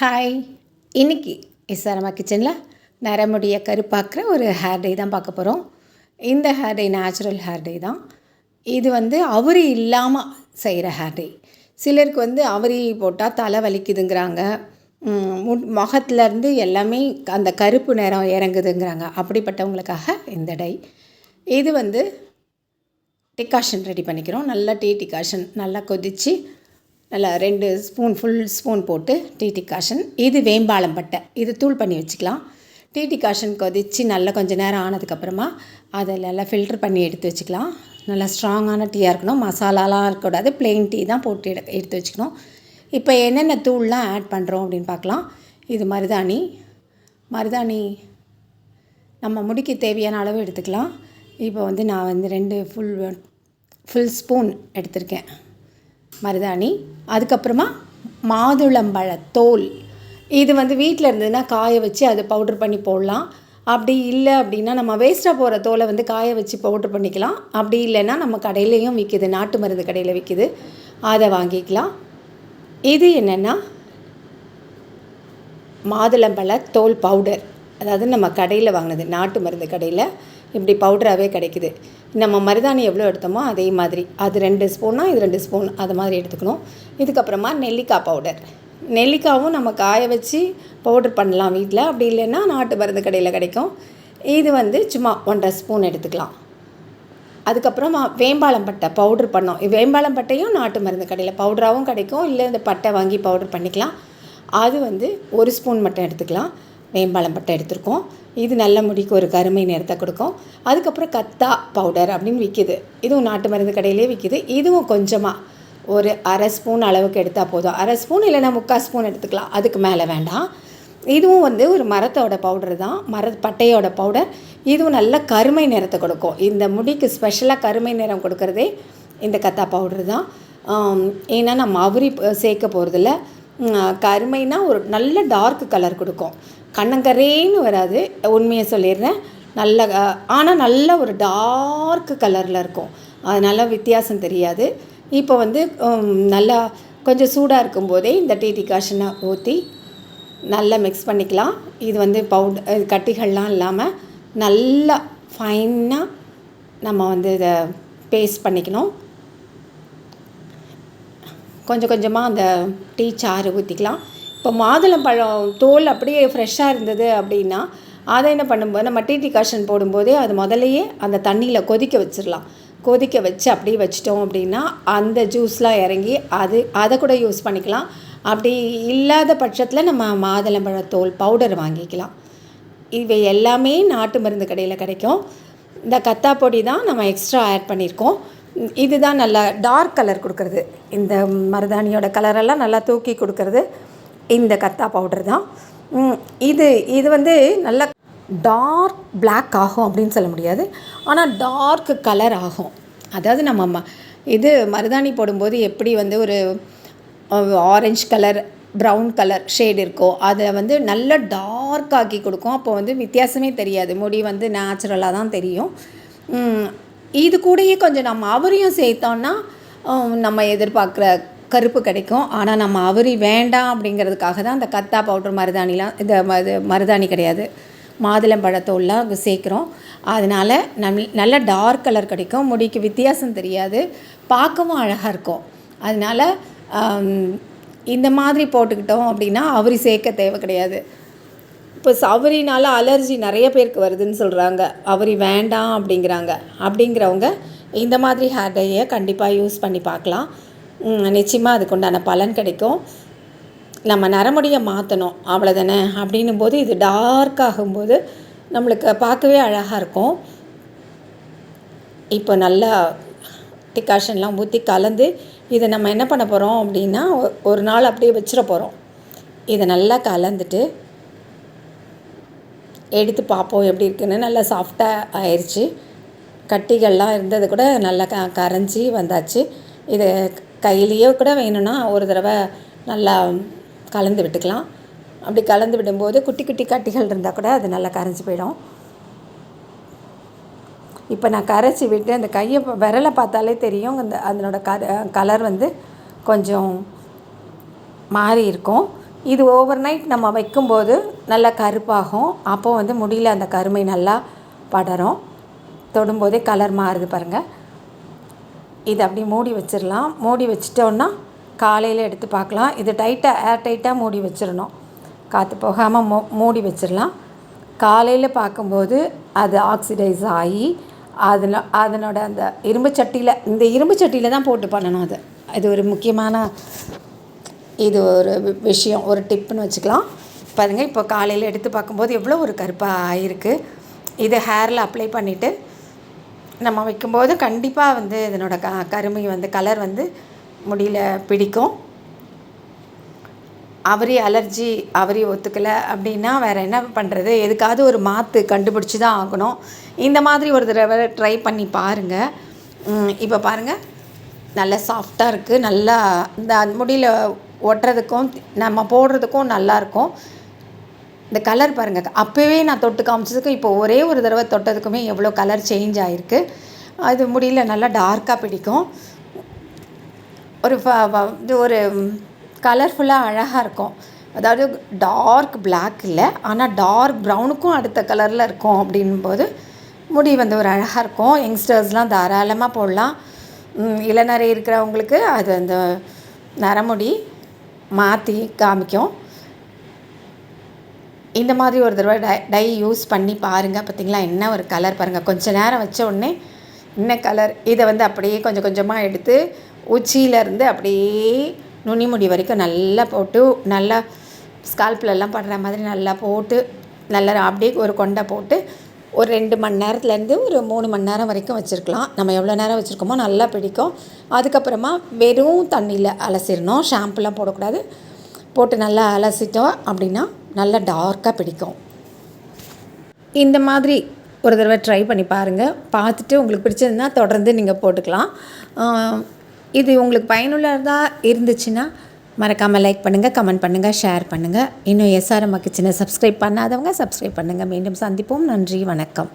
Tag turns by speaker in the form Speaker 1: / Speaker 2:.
Speaker 1: Hi இன்னைக்கு இசாரமா கிச்சனில் நரமுடிய கருப்பாக்குற ஒரு ஹேர் டே தான் பார்க்க போகிறோம் இந்த hair dye natural hair dye தான். இது வந்து அவரி இல்லாமல் செய்கிற ஹேர் டே சிலருக்கு வந்து அவரி போட்டால் தலை வலிக்குதுங்கிறாங்க. மு- முகத்துலேருந்து எல்லாமே அந்த கருப்பு நிறம் இறங்குதுங்கிறாங்க. அப்படிப்பட்டவங்களுக்காக இந்த டை இது வந்து டிகாஷன் ரெடி பண்ணிக்கிறோம். நல்லா டீ டிகாஷன் நல்லா கொதித்து நல்லா ரெண்டு ஸ்பூன் ஃபுல் ஸ்பூன் போட்டு டிடி காஷன் இது வேம்பாலம் பட்டை. இது தூள் பண்ணி வச்சுக்கலாம். டீ காஷன் கொதித்து நல்லா கொஞ்ச நேரம் ஆனதுக்கப்புறமா அதை நல்லா ஃபில்டர் பண்ணி எடுத்து வச்சுக்கலாம். நல்லா ஸ்ட்ராங்கான டீயாக இருக்கணும். மசாலாலாம் இருக்கக்கூடாது. பிளெயின் டீ தான் போட்டு எடு எடுத்து வச்சுக்கணும். இப்போ என்னென்ன தூள்லாம் ஆட் பண்ணுறோம் அப்படின்னு பார்க்கலாம். இது மருதாணி. மருதாணி நம்ம முடிக்கு தேவையான அளவு எடுத்துக்கலாம். இப்போ வந்து நான் வந்து ரெண்டு ஃபுல் ஃபுல் ஸ்பூன் எடுத்திருக்கேன். மருதாணி அதுக்கப்புறமா மாதுளம்பழ தோல். இது வந்து வீட்டில் இருந்ததுன்னா காய வச்சு அதை பவுடர் பண்ணி போடலாம். அப்படி இல்லை அப்படின்னா நம்ம வேஸ்ட்டாக போகிற தோலை வந்து காய வச்சு பவுடர் பண்ணிக்கலாம். அப்படி இல்லைன்னா நம்ம கடையிலையும் விற்கிது நாட்டு மருந்து கடையில் விற்கிது அதை வாங்கிக்கலாம். இது என்னென்னா மாதுளம்பழ தோல் பவுடர். அதாவது நம்ம கடையில் வாங்கினது நாட்டு மருந்து கடையில். இப்படி பவுடராகவே கிடைக்குது. நம்ம மருதாணி எவ்வளோ எடுத்தோமோ அதே மாதிரி. அது ரெண்டு ஸ்பூன்னா இது ரெண்டு ஸ்பூன் அது மாதிரி எடுத்துக்கணும். இதுக்கப்புறமா நெல்லிக்காய் பவுடர் நெல்லிக்காவும் நம்ம காய வச்சு பவுடர் பண்ணலாம் வீட்டில் அப்படி இல்லைன்னா நாட்டு மருந்து கடையில் கிடைக்கும். இது வந்து சும்மா ஒன்றரை ஸ்பூன் எடுத்துக்கலாம். அதுக்கப்புறமா வேம்பாலம் பட்டை பவுட்ரு பண்ணோம். வேம்பாலம் பட்டையும் நாட்டு மருந்து கடையில் பவுடராகவும் கிடைக்கும். இல்லை இந்த பட்டை வாங்கி பவுடர் பண்ணிக்கலாம். அது வந்து ஒரு ஸ்பூன் மட்டும் எடுத்துக்கலாம். வேம்பாலம் பட்டை எடுத்திருக்கோம். இது நல்ல முடிக்கு ஒரு கருமை நிறத்தை கொடுக்கும். அதுக்கப்புறம் கத்தா பவுடர் அப்படின்னு விற்கிது இதுவும் நாட்டு மருந்து கடையிலே விற்கிது இதுவும் கொஞ்சமாக ஒரு அரை ஸ்பூன் அளவுக்கு எடுத்தால் போதும். அரை ஸ்பூன் இல்லைன்னா முக்கால் ஸ்பூன் எடுத்துக்கலாம். அதுக்கு மேலே வேண்டாம். இதுவும் வந்து ஒரு மரத்தோட பவுடர் தான். மர பட்டையோட பவுடர். இதுவும் நல்ல கருமை நிறத்தை கொடுக்கும். இந்த முடிக்கு ஸ்பெஷலாக கருமை நிறம் கொடுக்கறதே இந்த கத்தா பவுடர் தான். ஏன்னா நம்ம அவரி சேர்க்க போகிறதில்ல கருமைனா ஒரு நல்ல டார்க் கலர் கொடுக்கும். கண்ணங்கரேன்னு வராது. உண்மையை சொல்லிடுறேன். நல்ல ஆனால் நல்ல ஒரு டார்க் கலரில் இருக்கும். அதனால் வித்தியாசம் தெரியாது. இப்போ வந்து நல்லா கொஞ்சம் சூடாக இருக்கும்போதே இந்த டீ டிகாஷனை ஊற்றி நல்லா மிக்ஸ் பண்ணிக்கலாம். இது வந்து பவுடர் கட்டிகள்லாம் இல்லாமல் நல்லா ஃபைனாக நம்ம வந்து இதை பேஸ்ட் பண்ணிக்கணும். கொஞ்சம் கொஞ்சமாக அந்த டீ சாறு ஊற்றிக்கலாம் இப்போ மாதுளம்பழம் தோல் அப்படியே ஃப்ரெஷ்ஷாக இருந்தது அப்படின்னா அதை என்ன பண்ணும்போது நம்ம டீ டிகாஷன் போடும்போதே அது முதல்லையே அந்த தண்ணியில் கொதிக்க வச்சிடலாம் கொதிக்க வச்சு அப்படியே வச்சிட்டோம் அப்படின்னா அந்த ஜூஸ்லாம் இறங்கி அது அதை கூட யூஸ் பண்ணிக்கலாம். அப்படி இல்லாத பட்சத்தில் நம்ம மாதுளம்பழ தோல் பவுடர் வாங்கிக்கலாம். இவை எல்லாமே நாட்டு மருந்து கடையில் கிடைக்கும். இந்த கத்தா பொடி தான் நம்ம எக்ஸ்ட்ரா ஆட் பண்ணியிருக்கோம். இதுதான் நல்லா டார்க் கலர் கொடுக்கறது. இந்த மருதாணியோட கலரெல்லாம் நல்லா தூக்கி கொடுக்கறது. இந்த கத்தா பவுடர் தான். இது இது வந்து நல்லா டார்க் பிளாக் ஆகும் அப்படின்னு சொல்ல முடியாது. ஆனால் டார்க் கலர் ஆகும். அதாவது நம்ம ம- இது மருதாணி போடும்போது எப்படி வந்து ஒரு orange colour brown colour shade இருக்கோ அதை வந்து நல்ல டார்க் ஆக்கி கொடுக்கும். அப்போ வந்து வித்தியாசமே தெரியாது. முடி வந்து நேச்சுரலாக தான் தெரியும். இது கூடயே கொஞ்சம் நம்ம அவரையும் சேர்த்தோன்னா நம்ம எதிர்பார்க்குற கருப்பு கிடைக்கும். ஆனால் நம்ம அவரி வேண்டாம் அப்படிங்கிறதுக்காக தான் அந்த கத்தா பவுடர் மருதாணிலாம் இந்த ம- இது மருதாணி கிடையாது. மாதுளம்பழத்தோல்லாம் சேர்க்குறோம். அதனால் நம் நல்ல டார்க் கலர் கிடைக்கும். முடிக்கு வித்தியாசம் தெரியாது. பார்க்கவும் அழகாக இருக்கும். அதனால் இந்த மாதிரி போட்டுக்கிட்டோம் அப்படின்னா அவரி சேர்க்க தேவை கிடையாது. இப்போ அவரினால் அலர்ஜி நிறைய பேருக்கு வருதுன்னு சொல்கிறாங்க அவரி வேண்டாம் அப்படிங்கிறாங்க. அப்படிங்கிறவங்க இந்த மாதிரி ஹேர் டையை கண்டிப்பாக யூஸ் பண்ணி பார்க்கலாம். நிச்சயமாக அதுக்கு உண்டான பலன் கிடைக்கும். நம்ம நரமுடியை மாற்றணும் அவ்வளோதானே அப்படின்னும் போது இது டார்க் ஆகும்போது நம்மளுக்கு பார்க்கவே அழகாக இருக்கும். இப்போ நல்லா டிகாஷன்லாம் ஊற்றி கலந்து இதை நம்ம என்ன பண்ண போகிறோம் அப்படின்னா ஒரு நாள் அப்படியே வச்சிட போகிறோம் இதை நல்லா கலந்துட்டு எடுத்து பார்ப்போம் எப்படி இருக்குன்னு. நல்லா சாஃப்டாக ஆயிடுச்சு கட்டிகள்லாம் இருந்தது கூட நல்லா க கரைஞ்சி வந்தாச்சு. இதை கையிலேயே கூட வேணும்னா ஒரு தடவை நல்லா கலந்து விட்டுக்கலாம். அப்படி கலந்து விடும்போது குட்டி குட்டி கட்டிகள் இருந்தால் கூட அது நல்லா கரைஞ்சி போயிடும். இப்போ நான் கரைச்சி விட்டு அந்த கையை விரலை பார்த்தாலே தெரியும். அந்த அதனோட கர கலர் வந்து கொஞ்சம் மாறி இருக்கும். இது ஓவர் நைட் நம்ம வைக்கும்போது நல்லா கருப்பாகும். அப்போ வந்து முடியல அந்த கருமை நல்லா படரும். தொடும்போதே கலர் மாறுது பாருங்கள் இதை அப்படியே மூடி வச்சிடலாம். மூடி வச்சிட்டோன்னா காலையில் எடுத்து பார்க்கலாம். இது டைட்டாக ஏர் டைட்டாக மூடி வச்சிடணும். காற்று போகாமல் மூ மூடி வச்சிடலாம். காலையில் பார்க்கும்போது அது ஆக்சிடைஸ் ஆகி அதில் அதனோட அந்த இரும்பு சட்டியில் இந்த இரும்பு சட்டியில் தான் போட்டு பண்ணணும் அது. இது ஒரு முக்கியமான இது ஒரு விஷயம் ஒரு டிப்புன்னு வச்சுக்கலாம். பாருங்கள் இப்போ காலையில் எடுத்து பார்க்கும்போது எவ்வளோ ஒரு கருப்பாக ஆகிருக்கு இது ஹேரில் அப்ளை பண்ணிவிட்டு நம்ம வைக்கும்போது கண்டிப்பாக வந்து இதனோட க கருமை வந்து கலர் வந்து முடியல பிடிக்கும். அவரி அலர்ஜி அவரி ஒத்துக்கலை அப்படின்னா வேறு என்ன பண்ணுறது எதுக்காவது ஒரு மாற்று கண்டுபிடிச்சி தான் ஆகணும். இந்த மாதிரி ஒரு தடவை ட்ரை பண்ணி பாருங்கள் இப்போ பாருங்கள் நல்லா சாஃப்டாக இருக்குது நல்லா இந்த முடியில் ஒட்டுறதுக்கும் நம்ம போடுறதுக்கும் நல்லாயிருக்கும் இந்த கலர் பாருங்கள் அப்போவே நான் தொட்டு காமிச்சதுக்கும் இப்போ ஒரே ஒரு தடவை தொட்டதுக்குமே எவ்வளோ கலர் சேஞ்ச் ஆகிருக்கு அது முடியல நல்லா டார்க்காக பிடிக்கும். ஒரு ஃப- இது ஒரு கலர்ஃபுல்லாக அழகாக இருக்கும். அதாவது டார்க் பிளாக் இல்லை ஆனால் டார்க் ப்ரௌனுக்கும் அடுத்த கலரில் இருக்கும் அப்படின்போது முடி வந்து ஒரு அழகாக இருக்கும். யங்ஸ்டர்ஸ்லாம் தாராளமாக போடலாம். இளநறை இளநரை இருக்கிறவங்களுக்கு அது அந்த நரமுடி மாற்றி காமிக்கும். இந்த மாதிரி ஒரு தடவை டை டை யூஸ் பண்ணி பாருங்கள் பார்த்தீங்களா? என்ன ஒரு கலர் பாருங்கள் கொஞ்ச நேரம் வச்ச உடனே என்ன கலர் இதை வந்து அப்படியே கொஞ்சம் கொஞ்சமாக எடுத்து உச்சியிலேருந்து அப்படியே நுனிமுடி வரைக்கும் நல்லா போட்டு நல்லா ஸ்கால்ப்லெல்லாம் படுற மாதிரி நல்லா போட்டு நல்லா அப்படியே ஒரு கொண்டை போட்டு ஒரு ரெண்டு மணி நேரத்துலேருந்து ஒரு மூணு மணி நேரம் வரைக்கும் வச்சுருக்கலாம். நம்ம எவ்வளோ நேரம் வச்சுருக்கோமோ நல்லா பிடிக்கும். அதுக்கப்புறமா வெறும் தண்ணியில் அலசிடணும். ஷாம்புலாம் போடக்கூடாது. போட்டு நல்லா அலசிட்டோம் அப்படின்னா நல்லா டார்க்காக பிடிக்கும். இந்த மாதிரி ஒரு தடவை ட்ரை பண்ணி பாருங்கள் பார்த்துட்டு உங்களுக்கு பிடிச்சதுன்னா தொடர்ந்து நீங்கள் போட்டுக்கலாம். இது உங்களுக்கு பயனுள்ளதாக இருந்துச்சுன்னா மறக்காமல் லைக் பண்ணுங்கள் கமெண்ட் பண்ணுங்கள் ஷேர் பண்ணுங்கள் இன்னும் எஸ்ஆர்எம் கிச்சனை சப்ஸ்கிரைப் பண்ணாதவங்க சப்ஸ்கிரைப் பண்ணுங்கள் மீண்டும் சந்திப்போம். நன்றி வணக்கம்.